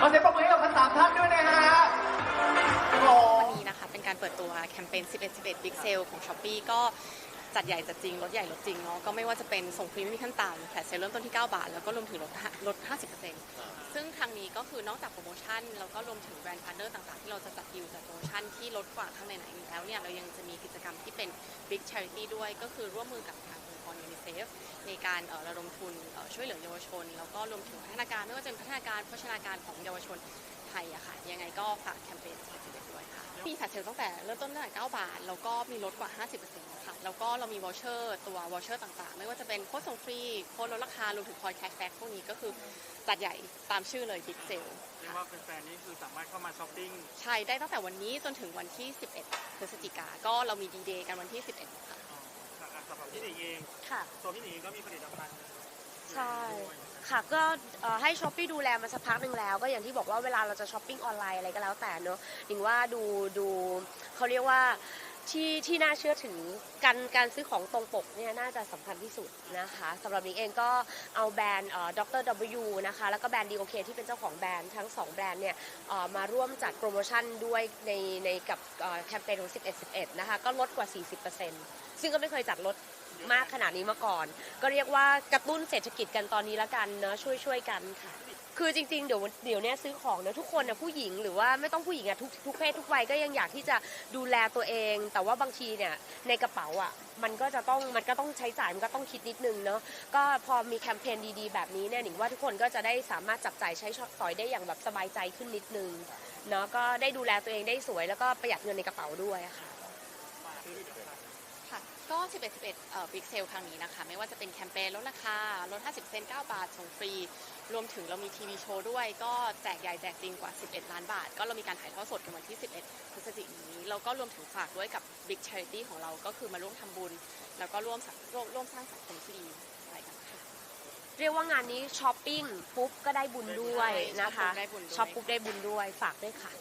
ขอเสียงปรบมือให้กับทั้งสามท่านด้วยนะฮะโอ้ วันนี้นะคะเป็นการเปิดตัวแคมเปญ 11 11 Big Sale ของ s h อ p e e ก็ จัดใหญ่จัดจริงลดใหญ่ลดจริงเนาะก็ไม่ว่าจะเป็นส่งฟรีไม่มีขั้นต่ำแฟลเซลเริ่มต้นที่ 9 บาท แล้วก็รวมถึงลดลด 50%ซึ่งครั้งนี้ก็คือนอกจากโปรโมชั่นแล้วก็รวมถึงแบรนด์พาร์เนอร์ต่างๆ ที่เราจะจัดดีลจัดโปรโมชั่นที่ลดกว่าข้างในไหนๆแล้วเนี่ยเรายังจะมีกิจกรรมที่เป็น Big Charity ด้วยก็คือร่วมมือกับทางองค์กรยูนิเซฟในการระดมทุนช่วยเหลือเยาวชน แล้วก็รวมถึงพัฒนาการไม่ว่าจะเป็นพัฒนาการโภชนาการของเยาวชน ไทยอะค่ะ ยังไงก็ฝากแคมเปญ11ด้วยค่ะ มีแฟลชเซลตั้งแต่เริ่มต้นตั้งแต่9บาท แล้วก็มีลดกว่า 50%ค่ะ แล้วก็เรามีวอลเชอร์ตัววอลเชอร์ต่างๆ ไม่ว่าจะเป็นโค้ดส่งฟรี โค้ดลดราคารวมถึงคอยแคชแบ็กพวกนี้ก็คือจัดใหญ่ตามชื่อเลยบิ๊กเซลเรียกว่าแฟนๆนี่คือสามารถเข้ามาช้อปปิ้ง ใช่ได้ตั้งแต่วันนี้จนถึงวันที่ 11 พฤศจิกา ก็เรามีดีเดย์กันวันที่ 11 ค่ะสำหรับพี่หนิงเอง ค่ะ ตัวพี่หนิงเองก็มีผลิตภัณฑ์ใช่ ค่ะก็ให้ช้อปปี้ดูแลมาสักพักหนึ่งแล้ว ก็อย่างที่บอกว่าเวลาเราจะช้อปปิ้งออนไลน์อะไรก็แล้วแต่เนอะหนิงว่าดูดูเขาเรียกว่า ที่ที่น่าเชื่อถือการการซื้อของตรงปกเนี่ยน่าจะสำคัญที่สุดนะคะสำหรับนิงเองก็เอาแบรนด์ดร W นะคะแล้วก็แบรนด์ DOK ที่เป็นเจ้าของแบรนด์ทั้งสองแบรนด์เนี่ยเอ่อมาร่วมจัดโปรโมชั่นด้วยในในกับแคมเปญของ 11 11 นะคะก็ลดกว่า 40%ซึ่งก็ไม่เคยจัดลดมากขนาดนี้มาก่อน ก็เรียกว่ากระตุ้นเศรษฐกิจกันตอนนี้ละกันเนอะช่วยช่วยกันค่ะ คือจริงๆ เดี๋ยวเดี๋ยวเนี้ยซื้อของเนะทุกคนนะผู้หญิงหรือว่าไม่ต้องผู้หญิงอะทุกทุกเพศทุกวัยก็ยังอยากที่จะดูแลตัวเอง แต่ว่าบางทีเนี่ยในกระเป๋าอะมันก็จะต้องมันก็ต้องใช้จ่ายมันก็ต้องคิดนิดนึงเนอะก็พอมีแคมเปญดีๆ แบบนี้เนี่ยหนิงว่าทุกคนก็จะได้สามารถจับจ่ายใช้สอยได้อย่างแบบสบายใจขึ้นนิดนึงเนาะก็ได้ดูแลตัวเองได้สวยแล้วก็ประหยัดเงินในกระเป๋าด้วยค่ะ ค่ะก็ 11 11เอ่อ Big Sale ครั้งนี้นะคะ ไม่ว่าจะเป็นแคมเปญลดราคา ลด 50% 9บาท ส่งฟรี รวมถึงเรามีทีวีโชว์ด้วย ก็แจกใหญ่แจกจริงกว่า 11 ล้านบาท ก็เรามีการถ่ายทอดสดกันวันที่ 11 พฤศจิกายนนี้ แล้วก็รวมถึงฝากด้วยกับ Big Charity ของเราก็คือมาร่วมทำบุญ แล้วก็ร่วมสังร่วมร่วมสร้างสังคมที่ดีไปกันค่ะ เรียกว่างานนี้ช้อปปิ้งปุ๊บก็ได้บุญด้วยนะคะได้บุญด้วยช็อปปุ๊บได้บุญด้วยฝากด้วยค่ะ